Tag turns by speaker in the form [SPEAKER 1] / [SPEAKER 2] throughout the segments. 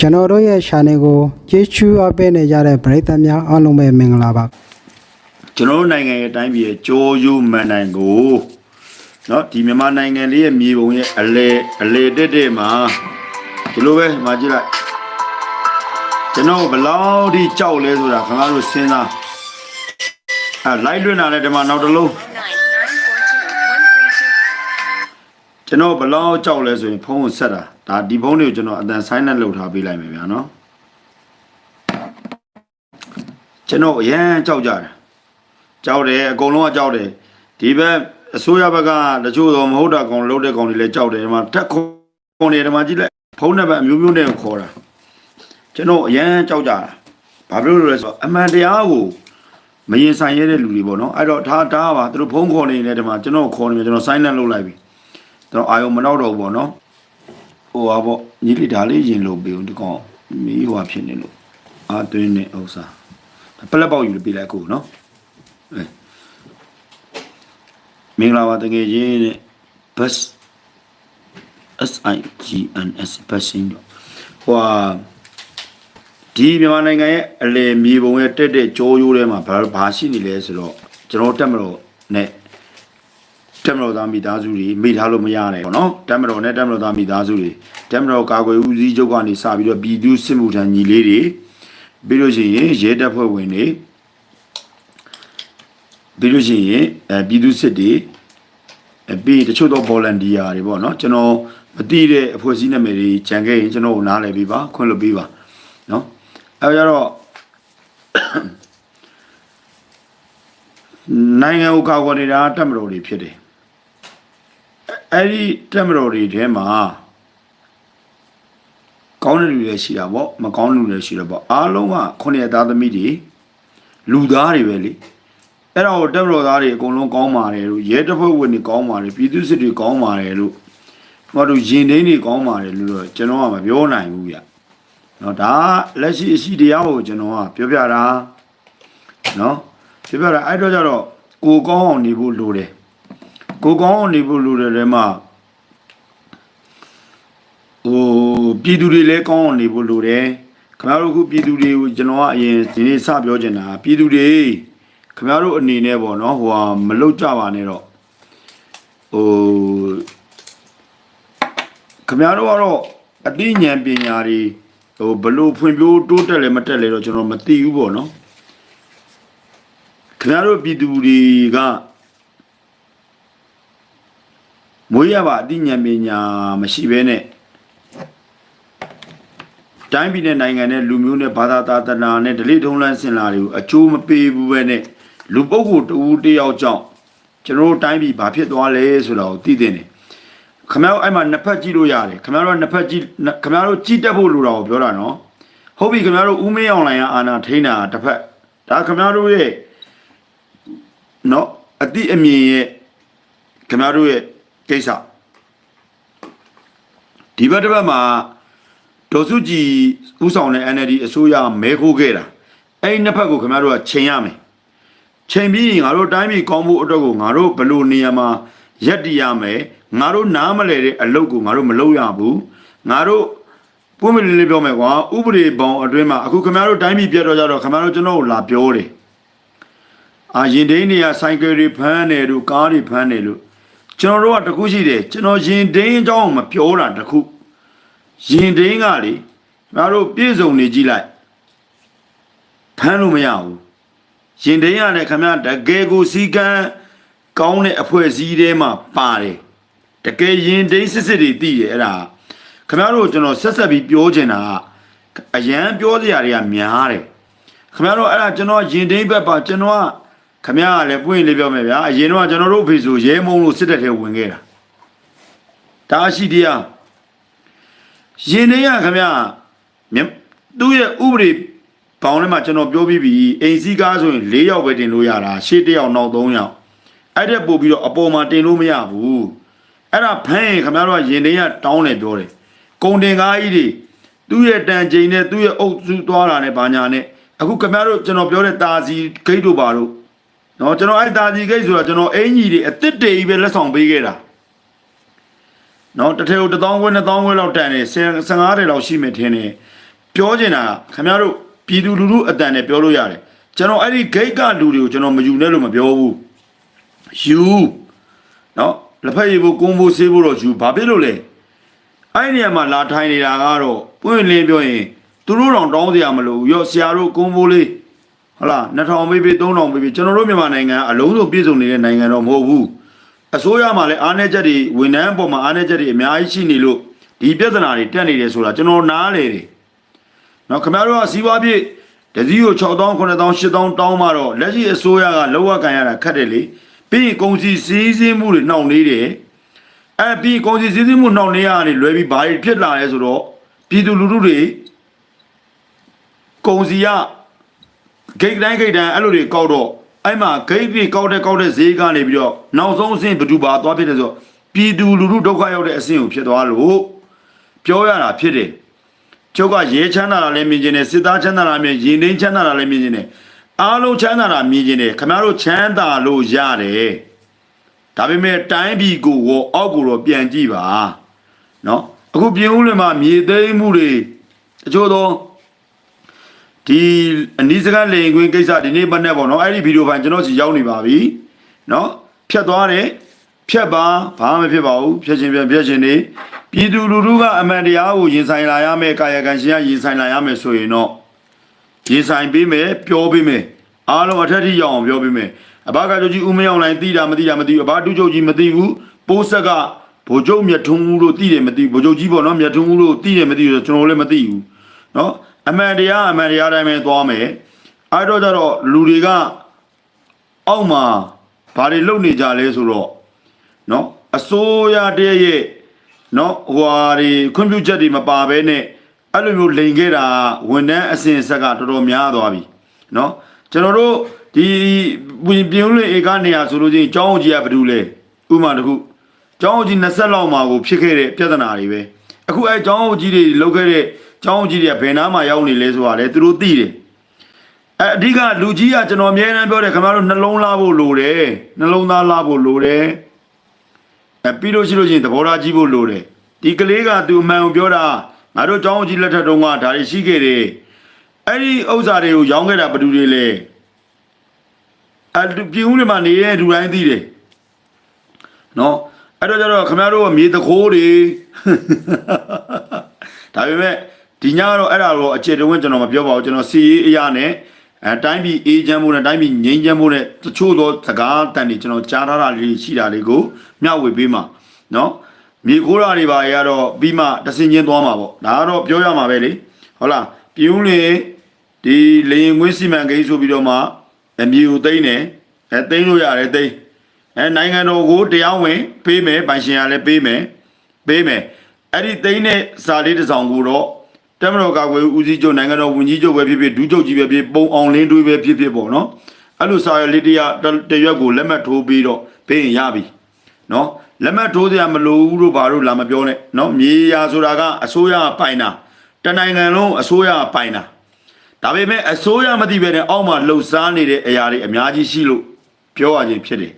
[SPEAKER 1] ကျွန်တော်တို့ရဲ့ channel ကိုကြည့်ချူအပ်ပေးနေကြတဲ့ပရိသတ်များအားလုံးပဲမင်္ဂလာပါ
[SPEAKER 2] ကျွန်တော်တို့နိုင်ငံရဲ့အတိုင်းပြည်ရဲ့ကြိုးယူမှန်နိုင်ကိုเนาะဒီမြန်မာနိုင်ငံလေးရဲ့မြေပုံရဲ့အလေအလေတက်တက်မှာဒီလိုပဲမှာကြည့်လိုက်ကျွန်တော်ဘယ်လောက်ထိကြောက်လဲဆိုတာခင်ဗျားတို့စဉ်းစားအဲလိုက်လွင့်တာလည်းဒီမှာနောက်တစ်လုံး
[SPEAKER 3] nine nine four two one three two
[SPEAKER 2] ကျွန်တော်ဘယ်လောက်ကြောက်လဲဆိုရင်ဖုန်းကိုဆက်တာ ဒါဒီဖုန်းတွေကိုကျွန်တော်အတန်ဆိုင်းနဲ့လှုပ်ထားပေးလိုက်မယ်ဗျာနော်ကျွန်တော်အရန်ကြောက်ကြတယ်ကြောက်တယ်အကုန်လုံးကကြောက်တယ်ဒီဘက်အစိုးရဘက်ကတချို့တော့မဟုတ်တာကောင်လှုပ်တဲ့ကောင်တွေလည်းကြောက်တယ်ဒီမှာတက်ခုံနေဒီမှာကြည့်လိုက်ဖုန်းနံပါတ်အမျိုးမျိုးနဲ့ခေါ်တာကျွန်တော်အရန်ကြောက်ကြတာဘာဖြစ်လို့လဲဆိုတော့အမှန်တရားကိုမရင်ဆိုင်ရတဲ့လူတွေပေါ့နော်အဲ့တော့ဒါဒါပါသူတို့ဖုန်းခေါ်နေတယ်ဒီမှာကျွန်တော်ခေါ်နေတယ်ကျွန်တော်ဆိုင်းနဲ့လှုပ်လိုက်ပြီတော့အာယုံမနောက်တော့ဘူးပေါ့နော် ဟိုဟာပေါ့ညီလေးဒါလေးရင်လို့ပေးဦးဒီကောင်မီးဟွာဖြစ်နေလို့အာသွင်းနေဥစ္စာပလက်ပေါက်ယူလို့ပေးလိုက်အခုနော်အဲမင်္ဂလာပါတကယ်ချင်းတဲ့ bus S I G N S passing တော့ဟိုဟာဒီမြန်မာနိုင်ငံရဲ့အလယ်မြေပုံရဲ့တက်တဲ့ကြောရိုးထဲမှာဘာဘာရှိနေလဲဆိုတော့ကျွန်တော်တက်မလို့နဲ့ တက်မတော်သားမိသားစုတွေမိထားလို့မရနဲ့ပေါ့နော်တက်မတော်နဲ့တက်မတော်သားမိသားစုတွေတက်မတော်ကာကွယ်ဦးစီးချုပ်ကနေစပြီးတော့ပြည်သူစစ်မှုထမ်းညီလေးတွေပြီးလို့ရှိရင်ရဲတပ်ဖွဲ့ဝင်တွေပြီးလို့ရှိရင်အဲပြည်သူစစ်တွေပြီးတချို့တော့ volunteer တွေပေါ့နော်ကျွန်တော်မသိတဲ့အဖွဲ့အစည်းနာမည်တွေကြံခဲ့ရင်ကျွန်တော်ကိုနားလည်ပေးပါခွင့်လွှတ်ပေးပါနော်အဲကြတော့နိုင်ငံကိုကာကွယ်နေတာတက်မတော်တွေဖြစ်တယ် အဲ့ဒီတက်မတော်တွေထဲမှာကောင်းတဲ့လူတွေရှိတာပေါ့မကောင်းတဲ့လူတွေရှိတယ်ပေါ့အားလုံးကခုနှစ်သားသမီးတွေလူသားတွေပဲလေအဲ့တော့တက်မတော်သားတွေအကုန်လုံးကောင်းပါတယ်လို့ရဲတပ်ဖွဲ့ဝင်တွေကောင်းပါတယ်ပြည်သူစစ်တွေကောင်းပါတယ်လို့ဟောတို့ရင်ဒိန်းတွေကောင်းပါတယ်လို့တော့ကျွန်တော်ကမပြောနိုင်ဘူးဗျနော်ဒါလက်ရှိအရှိတရားကိုကျွန်တော်ကပြောပြတာနော်ဖြစ်ပြတာအဲ့တော့ကြတော့ကိုကောင်းအောင်နေဖို့လိုတယ် ကိုကောင်းအောင်နေဖို့လိုတယ်လည်းမှဟိုပြည်သူတွေလည်းကောင်းအောင်နေဖို့လိုတယ်ခင်ဗျားတို့ခုပြည်သူတွေကိုကျွန်တော်ကအရင်ဒီနေ့စပြောချင်တာပြည်သူတွေခင်ဗျားတို့အနေနဲ့ပေါ့နော်ဟိုဟာမလုတ်ကြပါနဲ့တော့ဟိုခင်ဗျားတို့ကတော့အသိဉာဏ်ပညာတွေဟိုဘလို့ဖွံ့ဖြိုးတိုးတက်လဲမတက်လဲတော့ကျွန်တော်မသိဘူးပေါ့နော်ခင်ဗျားတို့ပြည်သူတွေက မွေးရပါအသိဉာဏ်ပညာမရှိဘဲနဲ့တိုင်းပြည်နဲ့နိုင်ငံနဲ့လူမျိုးနဲ့ဘာသာသာသနာနဲ့ဓလေ့ထုံးလန်းစင်လာတွေကိုအကျိုးမပေးဘူးပဲနဲ့လူပုဂ္ဂိုလ်တူတယောက်ကြောင့်ကျွန်တော်တို့တိုင်းပြည်ဘာဖြစ်သွားလဲဆိုတာကိုသိတဲ့နေခမရအဲ့မှာနှစ်ဖက်ကြည့်လို့ရတယ်ခမရတို့နှစ်ဖက်ကြည့်ခမရတို့ကြည့်တတ်ဖို့လိုတာကိုပြောတာနော်ဟုတ်ပြီခမရတို့ဦးမေးအောင်လိုင်းကအာနာထိန်းတာတစ်ဖက်ဒါခမရတို့ရဲ့နော်အတိအမြင်ရဲ့ခမရတို့ရဲ့ ကိစ္စဒီဘက်တစ်ဘက်မှာဒေါ်စုကြည်ဥဆောင်တဲ့ NLD အစိုးရမဲခိုးခဲ့တာအဲ့ဒီနှစ်ဖက်ကိုခင်ဗျားတို့ကချိန်ရမယ်ချိန်ပြီးရင်ငါတို့တိုင်းပြည်ကောင်းမှုအတွက်ကိုငါတို့ဘယ်လိုနေရာမှာရက်တည်ရမယ်ငါတို့နားမလဲတဲ့အလုပ်ကိုငါတို့မလုပ်ရဘူးငါတို့ပုံမလေးလေးပြောမယ်ကွာဥပဒေပေါင်းအတွင်းမှာအခုခင်ဗျားတို့တိုင်းပြည်ပြတ်တော့ကြတော့ခင်ဗျားတို့ကျွန်တော်ကိုလာပြောတယ်အာရင်ဒိန်းတွေကဆိုင်ကယ်တွေဖမ်းတယ်လို့ကားတွေဖမ်းတယ်လို့ ကျွန်တော်တို့ကတခုရှိတယ်ကျွန်တော်ရင်ဒိန်းအကြောင်းမပြောတာတခုရင်ဒိန်းကလေငါတို့ပြည့်စုံနေကြည့်လိုက်ဖမ်းလို့မရဘူးရင်ဒိန်းကလည်းခမရတကယ်ကိုစီကံကောင်းတဲ့အဖွဲ့အစည်းထဲမှာပါတယ်တကယ်ရင်ဒိန်းစစ်စစ်တွေတည်တယ်အဲ့ဒါခမရတို့ကျွန်တော်ဆက်ဆက်ပြီးပြောချင်တာကအရန်ပြောစရာတွေကများတယ်ခင်ဗျားတို့အဲ့ဒါကျွန်တော်ရင်တိန်ဘက်ပါကျွန်တော်က ခင်ဗျားကလည်းပွင့်လေးပြောမယ်ဗျာအရင်တော့ကျွန်တော်တို့ဖေဆိုရဲမုံလို့စစ်တပ်ထဲဝင်ခဲ့တာဒါရှိတရားရင်တိန်ကခင်ဗျားမြသူ့ရဲ့ဥပဒေဘောင်းထဲမှာကျွန်တော်ပြောပြီးပြီအိမ်စီးကားဆိုရင်၄ယောက်ပဲတင်လို့ရတာရှေ့တစ်ယောက်နောက်၃ယောက်အဲ့တဲ့ပို့ပြီးတော့အပေါ်မှာတင်လို့မရဘူးအဲ့ဒါဖမ်းရင်ခင်ဗျားတို့ကရင်တိန်ကတောင်းတယ်ပြောတယ်ကုန်တင်ကားကြီးတွေသူ့ရဲ့တန်ချိန်နဲ့သူ့ရဲ့အုပ်စုသွားတာနဲ့ဘာညာနဲ့အခုခင်ဗျားတို့ကျွန်တော်ပြောတဲ့တာစီဂိတ်တို့ပါတို့ နော်ကျွန်တော်အဲ့တာစီဂိတ်ဆိုတာကျွန်တော်အင်ကြီးတွေအစ်စ်တေကြီးပဲလက်ဆောင်ပေးခဲ့တာနော်တစ်ထည်ကို1000ခွဲ2000ခွဲလောက်တန်တယ်15တဲ့လောက်ရှိမယ်ထင်တယ်ပြောချင်တာကခင်ဗျားတို့ပြည်သူလူထုအတန်နဲ့ပြောလို့ရတယ်ကျွန်တော်အဲ့ဒီဂိတ်ကလူတွေကိုကျွန်တော်မယူနဲ့လို့မပြောဘူးယူနော်လက်ဖက်ရည်ဖို့ကုန်းဖို့ဆေးဖို့တော့ယူဘာဖြစ်လို့လဲအဲ့ဒီနေရာမှာလာထိုင်နေတာကတော့ပွင့်လင်းပြောရင်သူတို့တောင်တောင်းစရာမလိုဘူးရောဆရာတို့ကုန်းဖို့လေး ဟုတ်လား2000ပေးပေး3000ပေးပေးကျွန်တော်တို့မြန်မာနိုင်ငံကအလုံးစုံပြည့်စုံနေတဲ့နိုင်ငံတော့မဟုတ်ဘူးအစိုးရမှာလည်းအားနည်းချက်တွေဝန်ထမ်းအပေါ်မှာအားနည်းချက်တွေအများကြီးရှိနေလို့ဒီပြဿနာတွေတက်နေတယ်ဆိုတာကျွန်တော်နားလေတယ်နော်ခင်ဗျားတို့ကစီးပွားပြေတစည်းကို6000 9000 8000တောင်းမှတော့လက်ရှိအစိုးရကလောကကန်ရတာခက်တယ်လေပြီးရင်ကုန်စည်စည်းစည်းမှုတွေနှောင့်နှေးတယ်အဲ့ပြီးကုန်စည်စည်းစည်းမှုနှောင့်နှေးရတာတွေလွယ်ပြီးဘာတွေဖြစ်လာလဲဆိုတော့ပြည်သူလူထုတွေကုန်စည်ရ ဂိတ်တိုင်းဂိတ်တိုင်းအဲ့လိုတွေကောက်တော့အဲ့မှာဂိတ်တွေကောက်တဲ့ကောက်တဲ့ဈေးကနေပြီးတော့နောက်ဆုံးအဆင့်ဘယ်သူပါသွားဖြစ်တယ်ဆိုတော့ပြည်သူလူထုဒုက္ခရောက်တဲ့အဆင့်ကိုဖြစ်သွားလို့ပြောရတာဖြစ်တယ်ကျုပ်ကရဲချမ်းသာတာလည်းမြင်ကျင်တယ်စစ်သားချမ်းသာတာမြင်ရင်သိမ်းချမ်းသာတာလည်းမြင်ကျင်တယ်အားလုံးချမ်းသာတာမြင်ကျင်တယ်ခင်ဗျားတို့ချမ်းသာလို့ရတယ်ဒါပေမဲ့တိုင်းပြည်ကိုရောအောက်ကိုတော့ပြန်ကြည့်ပါနော်အခုပြင်ဦးလွင်မှာမြေသိမ်းမှုတွေအချို့သော ဒီအနီးစကားလေရင်ခွင်းကိစ္စဒီနေ့ပတ်နဲ့ပေါ့နော်အဲ့ဒီဗီဒီယိုဖိုင်ကျွန်တော်စီရောက်နေပါပြီနော်ဖြတ်သွားတယ်ဖြတ်ပါဘာမှမဖြစ်ပါဘူးဖြတ်ချင်းပြန်ဖြတ်ချင်းနေပြည်သူလူထုကအမှန်တရားကိုရင်ဆိုင်လာရမယ်ကာယကံရှင်ကရင်ဆိုင်လာရမယ်ဆိုရင်တော့ရင်ဆိုင်ပေးမယ်ပြောပေးမယ်အားလုံးအထက်ထိရောက်အောင်ပြောပေးမယ်အဘကကြိုကြီးဦးမင်းအောင်လိုင်းသိတာမသိတာမသိဘူးအဘတူချုပ်ကြီးမသိဘူးပိုးဆက်ကဗိုလ်ချုပ်မြတ်ထုံးဦးလို့သိတယ်မသိဘူးဗိုလ်ချုပ်ကြီးပေါ့နော်မြတ်ထုံးဦးလို့သိတယ်မသိဘူးဆိုကျွန်တော်လည်းမသိဘူးနော် အမှန်တရားအမှန်တရားတိုင်းပဲသွားမယ်အဲ့တော့ကြတော့လူတွေကအောက်မှာဘာတွေလုပ်နေကြလဲဆိုတော့နော်အစိုးရတည်းရဲ့နော်ဟွာတွေခွင့်ပြုချက်တွေမပါဘဲနဲ့အဲ့လိုမျိုးလိန်ခဲ့တာဝန်ထမ်းအစဉ်ဆက်ကတော်တော်များသွားပြီနော်ကျွန်တော်တို့ဒီပြင်ပြင်းလွင်ဧကနေရဆိုလို့ချင်းကျောင်းကြီးကဘာလို့လဲဥပမာတစ်ခုကျောင်းကြီး20လောက်မှာကိုဖြစ်ခဲ့တဲ့ပြဿနာတွေပဲအခုအဲကျောင်းကြီးတွေလောက်ခဲ့တဲ့ ကျောင်းကြီးတွေကဘယ်နားမှာရောက်နေလဲဆိုတာလေသူတို့သိတယ်အဲအဓိကလူကြီးကကျွန်တော်အများအားပြောတယ်ခင်ဗျားတို့နှလုံးသားဖို့လိုတယ်နှလုံးသားလာဖို့လိုတယ်အဲပြီးလို့ရှိလို့ရှိရင်သဘောထားကြီးဖို့လိုတယ်ဒီကလေးကသူအမှန်ကိုပြောတာငါတို့ចောင်းကြီးလက်ထက်တုန်းကဒါတွေရှိခဲ့တယ်အဲ့ဒီဥစ္စာတွေကိုရောင်းခဲ့တာဘယ်သူတွေလဲအဲလူပြည်ဦးတွေမှာနေတဲ့လူတိုင်းသိတယ်နော်အဲ့တော့ကျတော့ခင်ဗျားတို့ကမြေတခိုးတွေဒါပေမဲ့ ဒီညကတော့အဲ့ဒါတော့အခြေတုံးကကျွန်တော်မပြောပါဘူးကျွန်တော်စီရေးအရာနဲ့အဲတိုင်းပြည်အေးချမ်းဖို့နဲ့တိုင်းပြည်ငြိမ်းချမ်းဖို့နဲ့တချို့သောစကားတန်တွေကျွန်တော်ကြားထားတာလေးရှိတာလေးကိုမျှဝေပေးမှာနော်မြေခိုးတာတွေပါရတော့ပြီးမှတဆင်ချင်းသွားမှာပေါ့ဒါကတော့ပြောရမှာပဲလေဟုတ်လားပြင်းဦးလေဒီလေရင်ကွင်းစီမံကိန်းဆိုပြီးတော့မှအမြေကိုသိမ့်တယ်အဲသိမ့်လို့ရတယ်သိမ့်အဲနိုင်ငံတော်ကိုတရားဝင်ပေးမယ်ပိုင်ရှင်ကလည်းပေးမယ်ပေးမယ်အဲ့ဒီသိမ့်တဲ့စာလေးတစ်စောင်ကိုတော့ တမတော်ကာကွယ်ဦးစီးချုပ်နိုင်ငံတော်ဝန်ကြီးချုပ်ပဲဖြစ်ဖြစ်ဒုချုပ်ကြီးပဲဖြစ်ပုံအောင်လင်းတွေးပဲဖြစ်ဖြစ်ပေါ့နော်အဲ့လိုစာရလေးတရားတရွက်ကိုလက်မှတ်ထိုးပြီးတော့ပေးရင်ရပြီနော်လက်မှတ်ထိုးစရာမလိုဘူးလို့ဘာလို့လာမပြောနဲ့နော်မြေယာဆိုတာကအစိုးရပိုင်တာတနိုင်ငံလုံးအစိုးရပိုင်တာဒါပေမဲ့အစိုးရမသိပဲနဲ့အောက်မှာလှုပ်ရှားနေတဲ့အရာတွေအများကြီးရှိလို့ပြောရခြင်းဖြစ်တယ်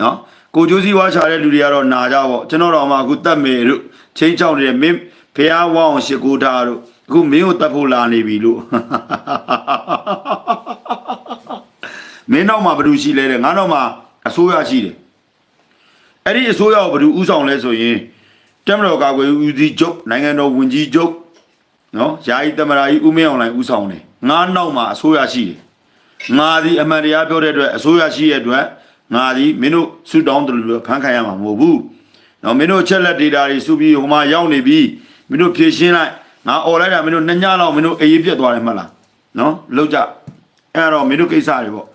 [SPEAKER 2] နော်ကိုကျိုးစည်းဝါချတဲ့လူတွေကတော့နာကြပေါ့ကျွန်တော်တော်မှအခုတတ်မယ်လို့ချင်းချောင်းနေတဲ့မင်းဖះဝအောင်ရှ िख ိုးထားတို့ အခုမင်းကိုတတ်ဖို့လာနေပြီလို့မင်းတော့မှဘယ်သူရှိလဲတဲ့ငါတော့မှအစိုးရရှိတယ်အဲ့ဒီအစိုးရကိုဘယ်သူဥဆောင်လဲဆိုရင်တမတော်ကာကွယ်ဦးစီးချုပ်နိုင်ငံတော်ဝန်ကြီးချုပ်နော်ယာယီတမရာကြီးဦးမင်းအောင်လှိုင်ဥဆောင်တယ်ငါနောက်မှာအစိုးရရှိတယ်ငါဒီအမှန်တရားပြောတဲ့အတွက်အစိုးရရှိရဲ့အတွက်ငါဒီမင်းတို့ဆူတောင်းတယ်လို့ဖန်ခံရမှာမဟုတ်ဘူးနော်မင်းတို့ချက်လက်ဒေတာတွေစုပြီးဟိုမှာရောက်နေပြီးမင်းတို့ဖြည့်ရှင်းလိုက် ငါអော်လိုက်တာမင်းတို့နှစ်ညလောက်မင်းတို့အေးပြက်သွားတယ်မှတ်လားနော်လောက်ကြအဲ့တော့မင်းတို့ကိစ္စတွေပေါ့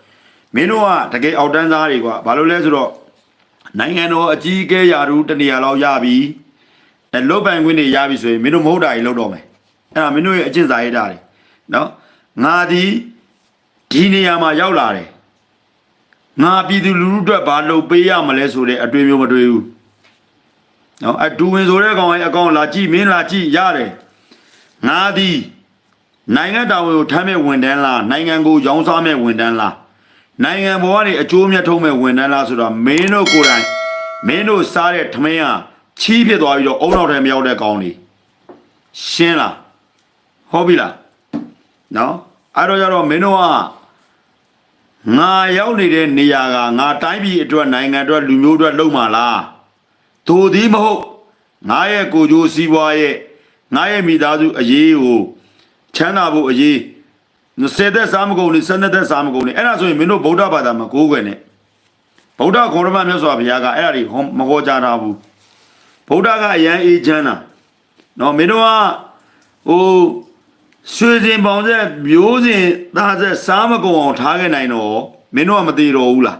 [SPEAKER 2] မင်းတို့ကတကယ်အောက်တန်းသားတွေကွာဘာလို့လဲဆိုတော့နိုင်ငံတော်အကြီးအကဲယာရုတနေရာလောက်ရပြီအဲလုတ်ပိုင်ခွင့်တွေရပြီဆိုရင်မင်းတို့မဟုတ်တာကြီးလောက်တော့မယ်အဲ့ဒါမင်းတို့ရဲ့အကျင့်စာရိတ္တတွေနော်ငါဒီဒီနေရာမှာရောက်လာတယ်ငါပြည်သူလူထုအတွက်ဘာလုပ်ပေးရမလဲဆိုတဲ့အတွေ့မျိုးမတွေ့ဘူးနော်အတူဝင်ဆိုတဲ့ကောင်ရဲ့အကောင်လာကြည့်မင်းလာကြည့်ရတယ် ငါဒီနိုင်ငံတော်ဝင်ကိုထမ်းမဲ့ဝန်တန်းလားနိုင်ငံကိုရောင်းစားမဲ့ဝန်တန်းလားနိုင်ငံပေါ်ကနေအကျိုးမြတ်ထုံးမဲ့ဝန်တန်းလားဆိုတော့မင်းတို့ကိုယ်တိုင်မင်းတို့စားတဲ့ထမင်းကချီးဖြစ်သွားပြီးတော့အုံနောက်ထဲမရောက်တဲ့ကောင်တွေရှင်းလားဟုတ်ပြီလားနော်အဲ့တော့ကြတော့မင်းတို့ကငါရောက်နေတဲ့နေရာကငါတိုင်းပြည်အတွက်နိုင်ငံအတွက်လူမျိုးအတွက်လုံမှာလားသို့သည်မဟုတ်ငါရဲ့ကိုယ်ကျိုးစီးပွားရဲ့ ငါရဲ့မိသားစုအရေးကိုချမ်းသာဖို့အရေး20သက်စားမကုန်နဲ့12သက်စားမကုန်နဲ့အဲ့ဒါဆိုရင်မင်းတို့ဗုဒ္ဓဘာသာမှာကိုးကွယ်နေဗုဒ္ဓခေါရမမြတ်စွာဘုရားကအဲ့ဒါတွေဟောမဟောကြားထားဘူးဗုဒ္ဓကအရန်အေးချမ်းတာနော်မင်းတို့ကဟိုရွှေစင်ပေါင်ဆက်မျိုးစင်သားဆက်စားမကုန်အောင်ထားခဲ့နိုင်တော့မင်းတို့ကမသေးတော့ဘူးလား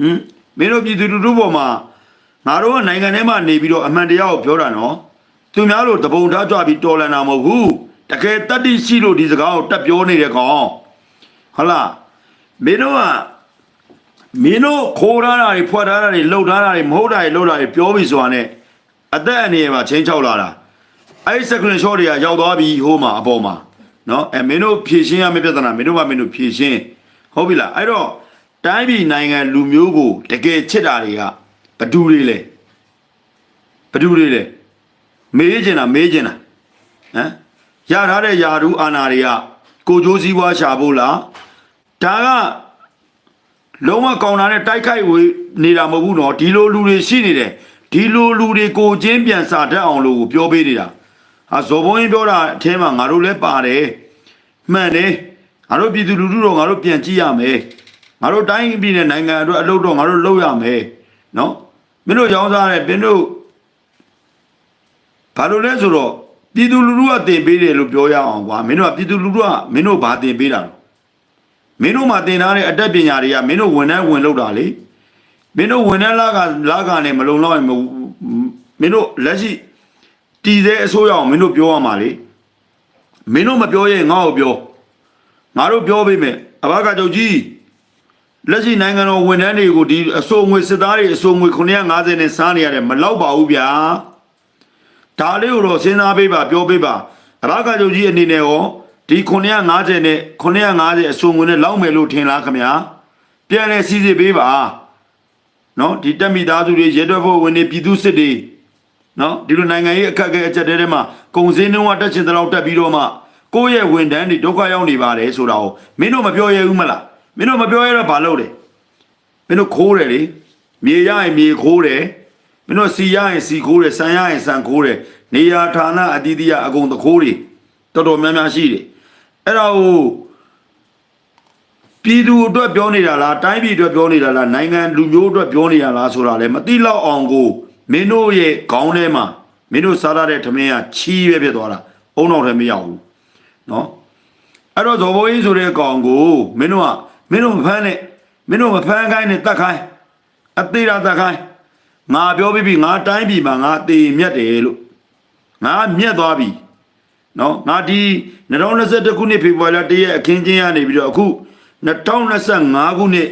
[SPEAKER 2] ဟမ်မင်းတို့ပြည်သူလူထုပေါ်မှာငါတို့ကနိုင်ငံထဲမှာနေပြီးတော့အမှန်တရားကိုပြောတာနော် သူများတို့တပုံထားကြပြီးတော်လန်တာမဟုတ်ဘူးတကယ်တတ္တိရှိလို့ဒီစကားကိုတက်ပြောနေတဲ့ကောင်ဟုတ်လားမင်းတို့ကမင်းတို့ခိုးထားတာတွေဖွက်ထားတာတွေလှုပ်ထားတာတွေမဟုတ်တာတွေလှုပ်တာတွေပြောပြီးဆိုတာနဲ့အသက်အနေနဲ့မှာချင်းချောက်လာတာအဲ့ဒီ screen shot တွေကရောက်သွားပြီဟိုမှာအပေါ်မှာနော်အဲမင်းတို့ဖြည့်ရှင်းရမယ့်ပြဿနာမင်းတို့ကမင်းတို့ဖြည့်ရှင်းဟုတ်ပြီလားအဲ့တော့တိုင်းပြည်နိုင်ငံလူမျိုးကိုတကယ်ချစ်တာတွေကဘယ်သူတွေလဲဘယ်သူတွေလဲ မေးချင်တာမေးချင်တာဟမ်ရထားတဲ့ယာရုအာနာတွေကကိုကြိုးစည်းပွားရှာဖို့လားဒါကလုံးဝကောင်းတာနဲ့တိုက်ခိုက်ဝေးနေတာမဟုတ်ဘူးနော်ဒီလိုလူတွေရှိနေတယ်ဒီလိုလူတွေကိုချင်းပြန်စာတတ်အောင်လို့ပြောပေးနေတာဟာဇော်ဘုန်းကြီးပြောတာအထဲမှာငါတို့လည်းပါတယ်မှန်တယ်ငါတို့ပြည်သူလူထုတော့ငါတို့ပြန်ကြည့်ရမယ်ငါတို့တိုင်းပြည်နဲ့နိုင်ငံအတွက်အလုပ်တော့ငါတို့လုပ်ရမယ်နော်မင်းတို့ရောင်းစားတဲ့မင်းတို့ ဘာလို့လဲဆိုတော့ပြည်သူလူထုကတင်ပေးတယ်လို့ပြောရအောင်ကွာမင်းတို့ကပြည်သူလူထုကမင်းတို့ဘာတင်ပေးတာလဲမင်းတို့မှာတင်ထားတဲ့အတတ်ပညာတွေကမင်းတို့ဝန်ထမ်းဝင်လုပ်တာလေမင်းတို့ဝန်ထမ်းလာကလာကနဲ့မလုံလောက်ရင်မဟုတ်ဘူးမင်းတို့လက်ရှိတည်တဲ့အစိုးရအောင်မင်းတို့ပြောရမှာလေမင်းတို့မပြောရင်ငါ့ကိုပြောငါတို့ပြောပေးမယ်အဘကချုပ်ကြီးလက်ရှိနိုင်ငံတော်ဝန်ထမ်းတွေကိုဒီအစိုးငွေစစ်သားတွေအစိုးငွေ950နဲ့စားနေရတယ်မလောက်ပါဘူးဗျာ ဒါလေးကိုတော့စဉ်းစားပေးပါပြောပေးပါအဘကချုပ်ကြီးအနေနဲ့ရောဒီ950နဲ့950အစုံငွေနဲ့လောက်မယ်လို့ထင်လားခင်ဗျာပြန်လဲစီစစ်ပေးပါနော်ဒီတက်မိသားစုတွေရဲတွက်ဖို့ဝင်နေပြည်သူစစ်တွေနော်ဒီလိုနိုင်ငံရေးအခက်အခဲအချက်တဲထဲမှာကုံစင်းနှုံးကတက်ချင်တဲ့လောက်တက်ပြီးတော့မှကိုယ့်ရဲ့ဝန်ထမ်းတွေဒုက္ခရောက်နေပါတယ်ဆိုတာကိုမင်းတို့မပြောရဘူးမလားမင်းတို့မပြောရတော့ဘာလုပ်လဲမင်းတို့ခိုးတယ်လေမြေရရင်မြေခိုးတယ် မင်းတို့စီရရင်စီခိုးတယ်ဆန်ရရင်ဆန်ခိုးတယ်နေရာဌာနအသီးသီးအကုန်တခိုးတွေတော်တော်များများရှိတယ်အဲ့ဒါကိုပြည်သူအတွက်ပြောနေတာလားတိုင်းပြည်အတွက်ပြောနေတာလားနိုင်ငံလူမျိုးအတွက်ပြောနေတာလားဆိုတာလည်းမသိတော့အောင်ကိုမင်းတို့ရဲ့ခေါင်းထဲမှာမင်းတို့စားရတဲ့ထမင်းကချီးပဲဖြစ်သွားတာအုံတော့လည်းမရောက်ဘူးနော်အဲ့တော့ဇော်ဘိုးကြီးဆိုတဲ့ကောင်ကိုမင်းတို့ကမင်းတို့မဖမ်းနဲ့မင်းတို့မဖမ်းခိုင်းနဲ့တတ်ခိုင်းအသေးတာတတ်ခိုင်း ငါပြောပြီးပြီငါတိုင်းပြည်မှာငါတေမြတ်တယ်လို့ငါမြတ်သွားပြီနော်ငါဒီ2021ခုနှစ်ဖေဖော်ဝါရီလ1ရက်အခင်းချင်းရနေပြီးတော့အခု2025ခုနှစ်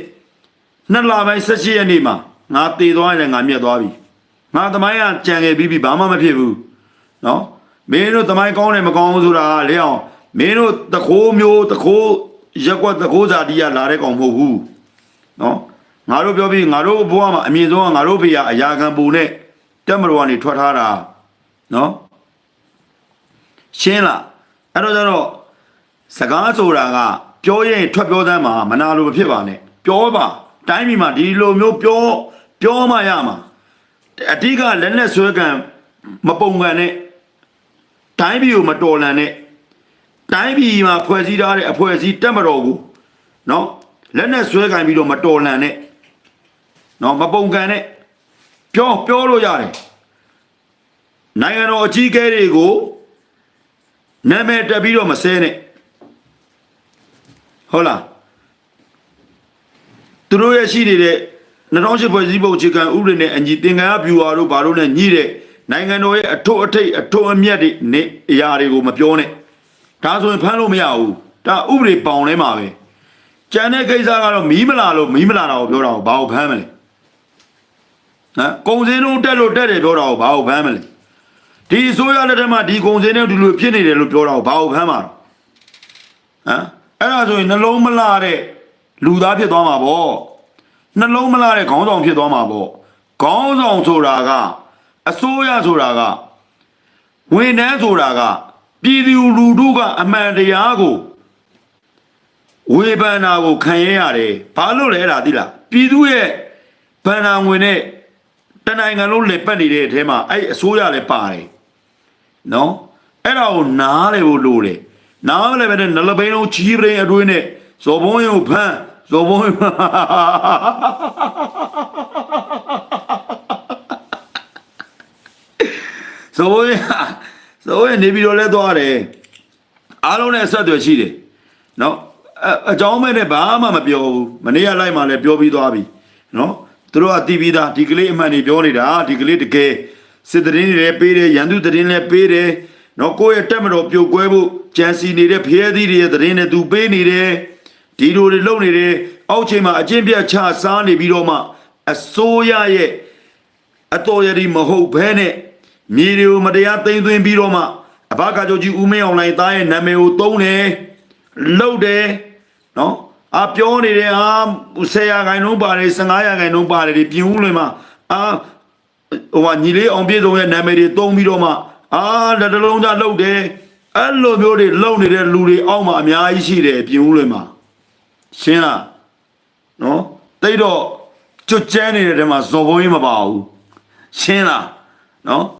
[SPEAKER 2] နှစ်လပိုင်း17ရက်နေ့မှာငါတည်သွားရင်လည်းငါမြတ်သွားပြီငါသမိုင်းကကြံခဲ့ပြီးပြီဘာမှမဖြစ်ဘူးနော်မင်းတို့သမိုင်းကောင်းတယ်မကောင်းဘူးဆိုတာကလေအောင်မင်းတို့တခိုးမျိုးတခိုးရက်ကွက်တခိုးစာတီးရလာတဲ့ကောင်မဟုတ်ဘူးနော် ငါတို့ပြောပြီးငါတို့ဘဝမှာအမြင့်ဆုံးကငါတို့ဖေရအရာခံပူနဲ့တက်မတော်ကနေထွက်ထားတာနော်ရှင်းလားအဲ့တော့ကျတော့စကားဆိုတာကပြောရင်ထွက်ပြောသမ်းမှာမနာလို့မဖြစ်ပါနဲ့ပြောပါတိုင်းပြည်မှာဒီလိုမျိုးပြောပြောမှရမှာအဓိကလက်လက်ဆွဲကံမပုံကန်နဲ့တိုင်းပြည်ကိုမတော်လန်နဲ့တိုင်းပြည်မှာဖွဲ့စည်းထားတဲ့အဖွဲ့အစည်းတက်မတော်ကိုနော်လက်နဲ့ဆွဲကင်ပြီးတော့မတော်လန်နဲ့ နော်မပုံကန်နဲ့ပြောပြောလို့ရတယ်နိုင်ငံတော်အကြီးအကဲတွေကိုနာမည်တက်ပြီးတော့မဆဲနဲ့ဟုတ်လားသူတို့ရဲ့ရှိနေတဲ့2008ဖွဲ့စည်းပုံအခြေခံဥပဒေနဲ့အညီသင်္ကန်းအပြူဝါတို့ဘာလို့နဲ့ညှိတဲ့နိုင်ငံတော်ရဲ့အထွတ်အထိပ်အထွတ်အမြတ်တွေနေအရာတွေကိုမပြောနဲ့ဒါဆိုရင်ဖမ်းလို့မရဘူးဒါဥပဒေပေါင်ထဲမှာပဲကြံတဲ့ကိစ္စကတော့မီးမလာလို့မီးမလာတာကိုပြောတာကိုဘာကိုဖမ်းမလဲ ဟမ်ကုံစင်းတို့တက်လို့တက်တယ်ပြောတာကိုဘာကိုဖမ်းမလဲဒီအစိုးရလက်ထက်မှာဒီကုံစင်းတွေဒီလိုဖြစ်နေတယ်လို့ပြောတာကိုဘာကိုဖမ်းမှာတော့ဟမ်အဲ့ဒါဆိုရင်နှလုံးမလာတဲ့လူသားဖြစ်သွားမှာပေါ့နှလုံးမလာတဲ့ခေါင်းဆောင်ဖြစ်သွားမှာပေါ့ခေါင်းဆောင်ဆိုတာကအစိုးရဆိုတာကဝန်ထမ်းဆိုတာကပြည်သူလူထုကအမှန်တရားကိုဝေဖန်တာကိုခံရရတယ်ဘာလို့လဲအဲ့ဒါသိလားပြည်သူရဲ့ဗန္နာငွေနဲ့ တနိုင်ငံလုံးလက်ပတ်နေတဲ့အထဲမှာအဲ့အစိုးရလည်းပါတယ်နော်အဲ့ဒါကိုနားလေဖို့လိုတယ်နားလည်းပဲနဲ့နလဘိန်းလုံးချီးပရင်အတွင်းနဲ့ဇော်ဘုံရုံဖမ်းဇော်ဘုံရုံဇော်ဘုံရဇော်ဘုံရနေပြီးတော့လဲသွားတယ်အားလုံးနဲ့အဆက်အသွယ်ရှိတယ်နော်အအကြောင်းမဲ့နဲ့ဘာမှမပြောဘူးမနေ့ကလိုက်မှလည်းပြောပြီးသွားပြီနော် သူတို့ကတီးပြီးသားဒီကလေးအမှန်တွေပြောနေတာဒီကလေးတကယ်စစ်တရင်တွေလည်းပေးတယ်ရန်သူတရင်လည်းပေးတယ်နော်ကိုယ့်ရဲ့တက်မတော်ပြုတ်ကွဲဖို့ကြံစီနေတဲ့ဖျဲသီးတွေရဲ့တရင်နဲ့သူပေးနေတယ်ဒီလိုတွေလုပ်နေတယ်အောက်ချိန်မှာအကျင့်ပြတ်ချစားနေပြီးတော့မှအစိုးရရဲ့အတော်ရည်မဟုတ်ဘဲနဲ့မြေတွေကိုမတရားသိမ်းသွင်းပြီးတော့မှအဘကကြောကြီးဦးမင်းအောင်လိုင်းသားရဲ့နာမည်ကိုသုံးတယ်လှုပ်တယ်နော် အပြောနေတယ်အာ10ရာခိုင်နှုန်းပါတယ်15ရာခိုင်နှုန်းပါတယ်ဒီပြင်ဦးလွင်မှာအာဟိုကညီလေးအောင်ပြေဆုံးရဲ့နာမည်တွေသုံးပြီးတော့မှအာလက်တလုံးသားလှုပ်တယ်အဲ့လိုမျိုးတွေလှုပ်နေတဲ့လူတွေအောက်မှာအများကြီးရှိတယ်ပြင်ဦးလွင်မှာရှင်းလားနော်တိတ်တော့ကြွကြမ်းနေတဲ့တဲမှာဇော်ဘုံကြီးမပါဘူးရှင်းလားနော်